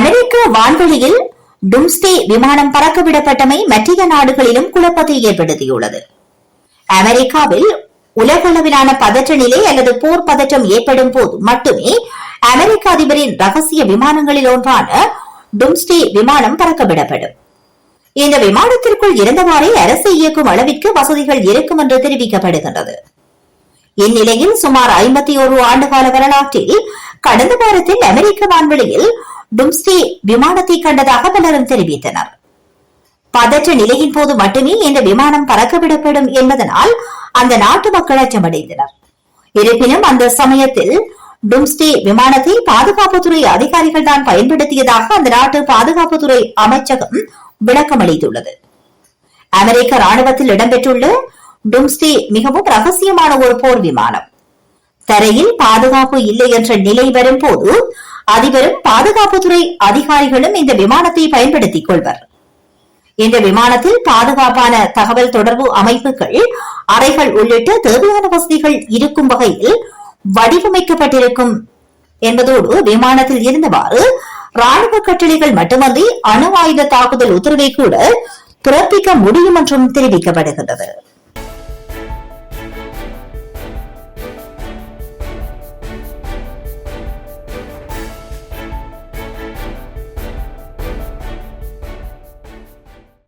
அமெரிக்க வான்வெளியில் டும்ஸ்டே விமானம் பறக்கவிடப்பட்டமை மற்ற நாடுகளிலும் குழப்பத்தை ஏற்படுத்தியுள்ளது. அமெரிக்காவில் உலகளவிலான பதற்ற நிலை அல்லது போர் பதற்றம் ஏற்படும் போது மட்டுமே அமெரிக்க அதிபரின் ரகசிய விமானங்களில் ஒன்றான டும்ஸ்டே விமானம் பறக்கவிடப்படும். இந்த விமானத்திற்குள் இருந்தவாறே அரசு இயக்கும் அளவிற்கு வசதிகள் இருக்கும் என்று தெரிவிக்கப்படுகின்றது. இந்நிலையில் சுமார் ஐம்பத்தி ஒரு ஆண்டுகால வரலாற்றில் கடந்த வாரத்தில் அமெரிக்க வான்வெளியில் டும்ஸ்டே விமானத்தை கண்டதாக பலரும் தெரிவித்தனர். பதற்ற நிலையின் போது மட்டுமே இந்த விமானம் பறக்கவிடப்படும் என்பதனால் அந்த நாட்டு மக்கள் அச்சமடைந்தனர். இருப்பினும் அந்த சமயத்தில் டும்ஸ்டே விமானத்தை பாதுகாப்புத்துறை அதிகாரிகள் தான் பயன்படுத்தியதாக அந்த நாட்டு பாதுகாப்புத்துறை அமைச்சகம் விளக்கமளித்துள்ளது. அமெரிக்க ராணுவத்தில் இடம்பெற்றுள்ள டும்ஸ்டே மிகவும் ரகசியமான ஒரு போர் விமானம். தரையில் பாதுகாப்பு இல்லை என்ற நிலை வரும் போது அதிபரும் பாதுகாப்புத்துறை அதிகாரிகளும் இந்த விமானத்தை பயன்படுத்திக் கொள்வர். இந்த விமானத்தில் பாதுகாப்பான தகவல் தொடர்பு அமைப்புகள் அறைகள் உள்ளிட்ட தேவையான வசதிகள் இருக்கும் வகையில் வடிவமைக்கப்பட்டிருக்கும் என்பதோடு விமானத்தில் இருந்தவாறு ராணுவ கட்டளைகள் மட்டுமன்றி அணு ஆயுத தாக்குதல் உத்தரவை கூட பிறப்பிக்க முடியும் என்றும் தெரிவிக்கப்படுகின்றது.